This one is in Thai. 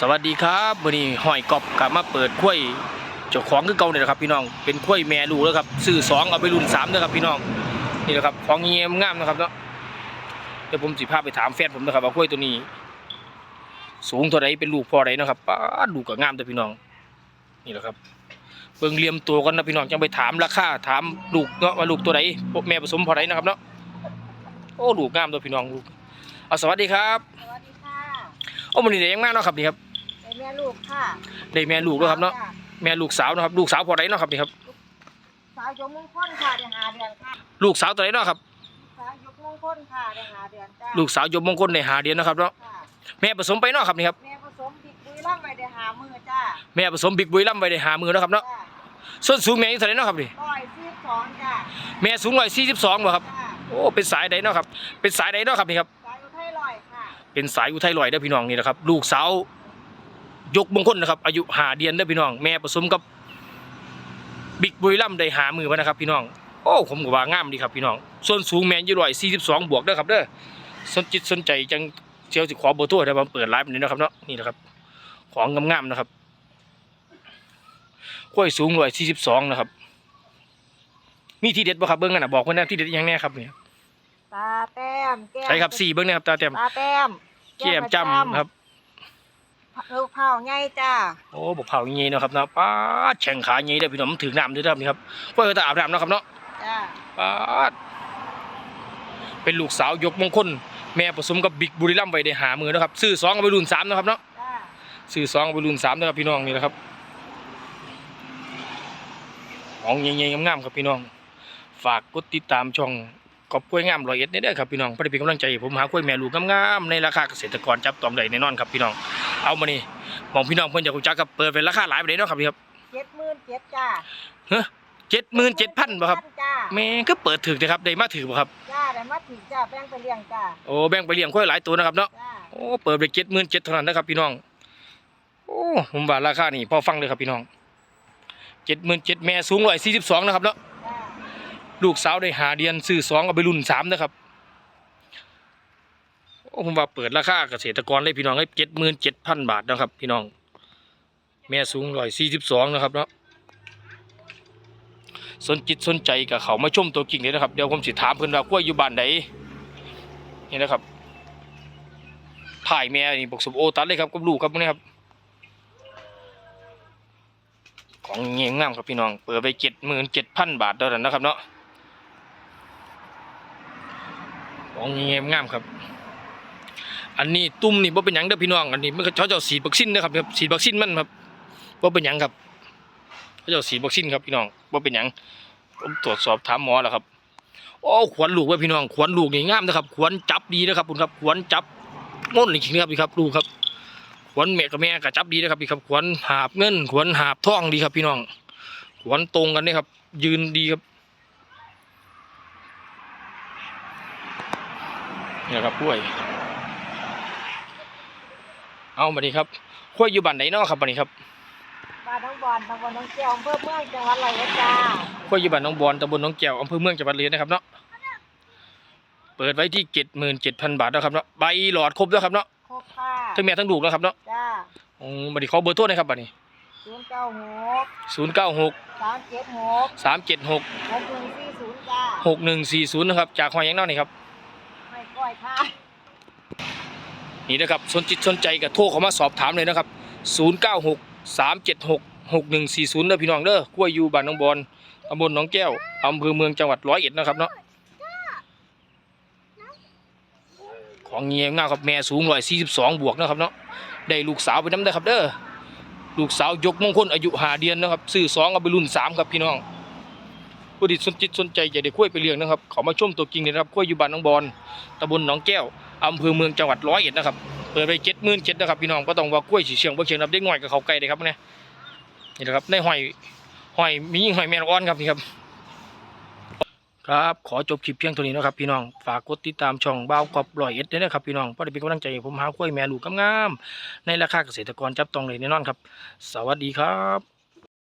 สวัสดีครับวันนี้ห้อยกอบกลับมาเปิดกล้วยเจ้าของคือเก่าเนี่ยนะครับพี่น้องเป็นกล้วยแม่ลูกแล้วครับซื้อสองเอาไปรุ่นสามนะครับพี่น้องนี่แหละครับของเงี้ยมงามนะครับเนาะเดี๋ยวผมสิพาไปถามแฟนผมนะครับว่ากล้วยตัวนี้ สูงเท่าไรเป็นลูกพอไรนะครับป้าดลูกก็งามแต่พี่น้อง นี่แหละครับเบิ่งเหลี่ยมตัวกันนะพี่น้องจังไปถามราคาถามลูกเนาะว่าลูกตัวไหนแม่ผสมพอไรนะครับเนาะโอ้ลูกงามตัวพี่น้องลูกเอาสวัสดีครับสวัสดีค่ะโอ้มันนี่เด็กยังมากเนาะครับนี่ครับเป็น แม่ลูกค่ะได้แม่ลูกแล้วครับเนาะจ้แม่ลูกสาวเนาะครับลูกสาวพอไรเนาะครับนี่ครับสาวยกมงคลค่ะได้หาเดือนค่ะลูกสาวตัวไหนเนาะครับสาวยกมงคลค่ะได้หาเดือนจ้าลูกสาวยมมงคลในหาเดือนนะครับเนาะค่ะแม่ผสมไปเนาะครับนี่ครับแม่ผสมบิ๊กบุยล่ำไปได้หามือจ้าแม่ผสมบิ๊กบุยล่ำไว้ในหามือเนาะครับเนาะจ้าส่วนสูงแม่อยู่เท่าไหร่เนาะครับนี่ร้อยสิบสองจ้าแม่สูงร้อยสี่สิบสองบ่ครับจ้าโอ้เป็นสายใดเนาะครับเป็นสายใดเนาะครับนี่ครับสายอุทัยลอยค่ะเป็นสายอุทัยลอยเด้อพี่น้องนี่นะครับลูกสาว ยกมงคลนะครับ อายุหาเดือนเด้อพี่น้อง แม่ผสมกับบิ๊กบุยล่ำได้หามือมานะครับพี่น้องโอ้ผมก็ว่างามดีครับพี่น้อง ส่วนสูงแม่อยู่ร้อยสี่สิบสองบวกเด้อครับเด้อสนจิตสนใจจังเชียวสิขอเบอร์โทรได้มาเปิดไลฟ์นี้นะครับเนาะนี่นะครับ ของงามๆนะครับกล้วยสูงร้อยสี่สิบสองนะครับ มีที่เด็ดบ่ครับเบิ้งกันนะบอกไว้นะที่เด็ดอยังแน่ครับเนี่ยตาแต้มแก้มใช่ครับสี่เบิ้งเนะครับตาเต็มตาแต้มเกี่ยมจำครับ ลูกเผาไงจ้าโอ้บอกเผาอย่างงี้เนาะครับเนาะป้าดแข่งขาอย่างงี้เด้อพี่น้องมันถึงน้ำด้วยนะครับนี่ครับกล้วยก็ตาอาบน้ำเนาะครับเนาะจ้าป้าดเป็นลูกสาวยกมงคลแม่ผสมกับบิ๊กบุรีรัมย์ไว้ได้หามือเนาะครับซื้อสองเอาไปรุ่นสามเนาะครับเนาะจ้าซื้อสองเอาไปรุ่นสามนะครับพี่น้องนี่แหละครับของเงี้ยๆงามๆครับพี่น้อง ฝากกดติดตามช่องกอบกล้วยงามร้อยเอ็ดนี่เด้อครับพี่น้องเพื่อเป็นกำลังใจให้ผมหากล้วยแม่ลูกงามๆในราคาเกษตรกรจับต้องได้แน่นอนครับพี่น้อง เอามานี่มองพี่น้องเพื่อนอยากรู้จักกับเปิดเป็นราคาหลายไปเลยเนาะครับพี่ครับเจ็ดหมื่นเจ็ดจ้าเจ็ดหมื่นเจ็ดพันบ่ครับจ้าแม่ก็เปิดถึกนะครับได้มาถึกบ่ครับจ้าได้มาถึงจ้าแป้งไปเลี้ยงจ้าโอ้แบ่งไปเลี้ยงควายหลายตัวนะครับเนาะจ้าโอ้เปิดไปเจ็ดหมื่นเจ็ดเท่านั้นนะครับพี่น้องโอ้ผมว่าราคานี่พอฟังเลยครับพี่น้องเจ็ดหมื่นเจ็ดแม่สูงร้อยสี่สิบสองนะครับเนาะจ้าลูกสาวได้หาเดือนซื้อสองเอาไปรุ่นสามนะครับโอ้ผมว่าเปิดราคาเกษตรกรเลยพี่น้องให้เจ็ดหมื่นเจ็ดพันบาทนะครับ พี่น้อง แม่สูงร้อยสี่สิบสองนะครับเนาะสนจิตสนใจกับเขามาชมตัวจริงเลยนะครับเดี๋ยวผมสิถามเพิ่นว่ากล้วยอยู่บ้านไหนนี่นะครับถ่ายแม่นี่บอกสมโอตัดเลยครับกับลูกครับนี้ครับ ของเงี้ยงามครับพี่น้อง เปิดไปเจ็ดหมื่นเจ็ดพันบาทเท่านั้นนะครับเนาะของเงี้ยงามครับ อันนี้ตุ้มนี่บ่เป็นหยังเด้อพี่น้องอันนี้มันเขาเจ้าสีดวัคซีนนะครับครับสีดวัคซีนมันครับบ่เป็นหยังครับเขาเจ้าสีดวัคซีนครับพี่น้องบ่เป็นหยังผมตรวจสอบถามหมอแล้วครับโอ้ขวัญลูกไว้พี่น้องขวัญลูกนี่งามนะครับขวัญจับดีนะครับคุณครับขวัญจับม่นจริงๆนะครับพี่ครับลูกครับขวัญแม่กับแม่ก็จับดีนะครับพี่ครับขวัญหาบเงินขวัญหาบท่องดีครับ พี่น้องขวัญตรงกันนี่ครับ ยืนดีครับนี่ครับกล้วย เอามาดีครับกล้วยอยู่บ้านไหนเนาะครับบ้านนี้ครับบ้านน้องบอลตำบลน้องเจียวอำเภอเมืองจังหวัดร้อยเอ็ดจ้ากล้วยอยู่บ้านหน้องบอนตำบลหน้องแก้วอำเภอเมืองจังหวัดเลยนะครับเนาะเปิดไว้ที่เจ็ดหมื่นเจ็ดพันบาทแล้วครับเนาะใบหลอดครบแล้วครับเนาะครบค่ะทั้งแม่ทั้งลูกแล้วครับเนาะจ้าอืมบัดนี้ขอเบอร์โทรหนะครับบัดนี้ศูนย์เก้าหกศูนย์เก้าหกสามเจ็ดหกสามเจ็ดหกหกหนึ่งสี่ศูนย์จ้าหกหนึ่งสี่ศูนย์นะครับจากหอยยังเนอกนี่ครับไม่ก้อยค่ะ นี่นะครับสนจิตสนใจก็โทรเข้ามาสอบถามเลยนะครับศูนย์เก้าหกสามเจ็ดหกหกหนึ่งสี่ศูนย์เด้อพี่น้องเด้อกล้วยยูบ้านหน้องบอนตำบลหนองแก้วอำเภอเมืองจังหวัดร้อยเอ็ดนะครับเนาะของเงี้ยง่าครับแม่สูงร้อยสี่สิบสองบวกนะครับเนาะได้ลูกสาวไปน้ำได้ครับเด้อลูกสาวยกมงคลอายุหาเดือนนะครับซื้อสองเอาไปรุ่นสามครับพี่น้อง ผู้ที่สนจิตสนใจจะได้กล้วยไปเลี้ยงนะครับเขามาชมตัวจริงเลยนะครับกล้วยอยู่บ้านหน้องบอนตำบลหนองแก้วอำเภอเมืองจังหวัดร้อยเอ็ดนะครับเปิดไปเจ็ดหมื่นเจ็ดนะครับพี่น้องก็ต้องว่ากล้วยสีเชียงบ่เชียงรับได้ง่อยกับเขาไก่เลยครับเนี่ยนี่นะครับในหอยหอยมีหอยแมงอ่อนครับนี่ครับครับ ขอจบคลิปเพียงเท่านี้นะครับพี่น้อง ฝากกดติดตามช่องบ้าวกอบร้อยเอ็ดด้วยนะครับพี่น้องเพราะได้เป็นกำลังใจผมหากล้วยแม่ลูกงามๆในราคาเกษตรกรจับต้องเลยแน่นอนครับ สวัสดีครับ